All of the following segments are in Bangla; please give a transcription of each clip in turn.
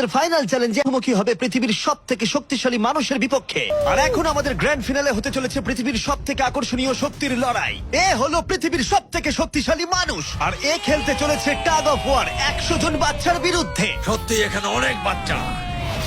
আমাদের ফাইনাল চ্যালেঞ্জে মুখোমুখি হবে পৃথিবীর সব থেকে শক্তিশালী মানুষের বিপক্ষে। আর এখন আমাদের গ্র্যান্ড ফিনালে হতে চলেছে পৃথিবীর সব থেকে আকর্ষণীয় শক্তির লড়াই। এ হলো পৃথিবীর সব থেকে শক্তিশালী মানুষ। আর এ খেলতে চলেছে টাগ অফ ওয়ার একশো জন বাচ্চার বিরুদ্ধে। সত্যি এখানে অনেক বাচ্চা।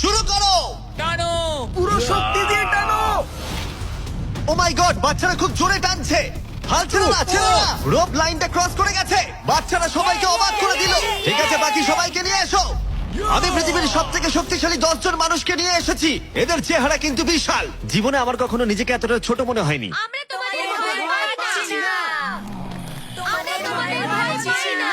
শুরু করো। টানো। পুরো শক্তি দিয়ে টানো। ও মাই গড বাচ্চারা খুব জোরে টানছে। হাল ছেড়ো না ছেড়ো না। রোপ লাইনটা ক্রস করে গেছে। বাচ্চারা সবাইকে অবাক করে দিল। ঠিক আছে বাকি সবাইকে নিয়ে এসো। আমি পৃথিবীর সব থেকে শক্তিশালী দশজন মানুষকে নিয়ে এসেছি। এদের চেহারা কিন্তু বিশাল। জীবনে আমার কখনো নিজেকে এতটা ছোট মনে হয়নি। আমরা তোমাদের ভয় পাচ্ছি না। আমরা তোমাদের ভয় পাচ্ছি না।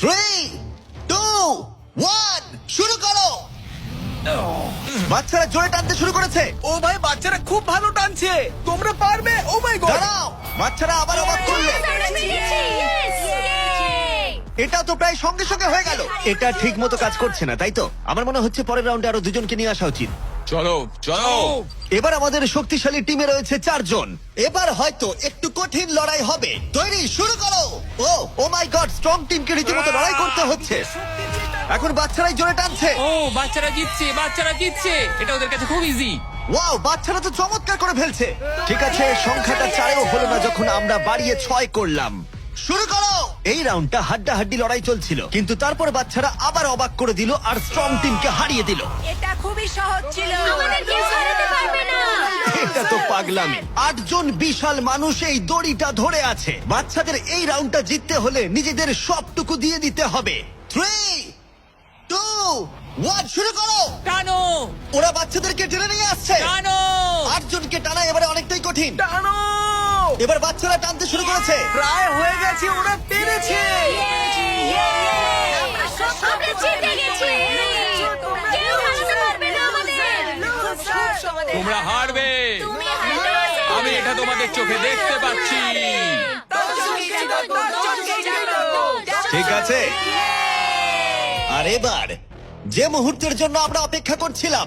থ্রি টু ওয়ান শুরু করো। বাচ্চারা জোরে টানতে শুরু করেছে। ও ভাই বাচ্চারা খুব ভালো টানছে। তোমরা পারবে? ও মাই গড দাঁড়াও বাচ্চারা আবার অবাক করল। এটা তো প্রায় সঙ্গে সঙ্গে হয়ে গেল। এটা ঠিক মতো কাজ করছে না তাই তো? আমার মনে হচ্ছে পরের রাউন্ডে আরও দুজনকে নিয়ে আসা উচিত। চলো চলো। এবার আমাদের শক্তিশালী টিমে রয়েছে চারজন। এবার হয়তো একটু কঠিন লড়াই হবে। তৈরি শুরু করো। ও ও মাই গড স্ট্রং টিমকে রীতিমতো লড়াই করতে হচ্ছে। এখন বাচ্চারাই জোরে টানছে। ও বাচ্চারা জিতছে বাচ্চারা জিতছে। এটা ওদের কাছে খুব ইজি ওয়াও বাচ্চারা তো চমৎকার করে ফেলছে। ঠিক আছে সংখ্যাটা চারেও হলো না যখন আমরা বাড়িয়ে ছয় করলাম। শুরু করো। এই রাউন্ডটা হাড্ডা হাড্ডি লড়াই চলছিল। কিন্তু তারপর বাচ্চারা আবার অবাক করে দিল আর স্ট্রং টিমকে হারিয়ে দিল। এটা খুবই সহজ ছিল। আমাদের কেউ হারাতে পারবে না। এটা তো পাগলামি। আটজন বিশাল মানুষ এই দড়িটা ধরে আছে। বাচ্চাদের এই রাউন্ডটা জিততে হলে নিজেদের সবটুকু দিয়ে দিতে হবে। থ্রি টু ওয়ান শুরু করো! টানো! ওরা বাচ্চাদেরকে টেনে নিয়ে আসছে। টানো! আটজনকে টানা এবারে অনেকটাই কঠিন। টানো! এবার বাচ্চারা টানতে শুরু করেছে। প্রায় হয়ে গেছে ওরা পেরেছে। তোমরা হারবে। হারবে আমি এটা তোমাদের চোখে দেখতে পাচ্ছি। ঠিক আছে। আর এবার যে মুহূর্তের জন্য আমরা অপেক্ষা করছিলাম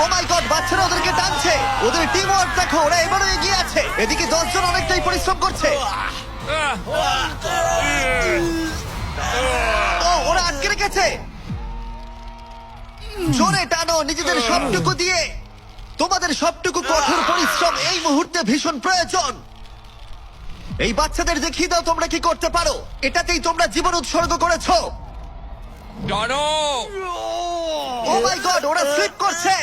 ও মাই গড বাচ্চারা ওদেরকে টানছে। ওদের টিম ওয়ার্ক দেখো ওরা এবারও এগিয়ে আছে। এদিকে দশজন অনেকটাই পরিশ্রম করছে। ও ওরা আটকে রেখেছে। জোরে টানো নিজেদের সবটুকু দিয়ে। তোমাদের সবটুকু কঠোর পরিশ্রম এই মুহূর্তে ভীষণ প্রয়োজন। এই বাচ্চাদের দেখিয়ে দাও তোমরা কি করতে পারো। এটাতেই তোমরা জীবন উৎসর্গ করেছ। টানো। ও মাই গড ওরা স্লিপ করছে।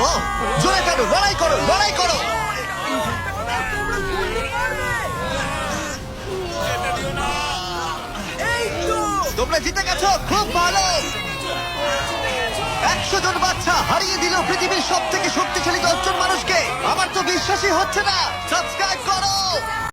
ও, জোরে তোমরা জিতে গেছো, খুব ভালো। একশো জন বাচ্চা হারিয়ে দিল পৃথিবীর সব থেকে শক্তিশালী দশজন মানুষকে। আমার তো বিশ্বাসই হচ্ছে না। সাবস্ক্রাইব করো।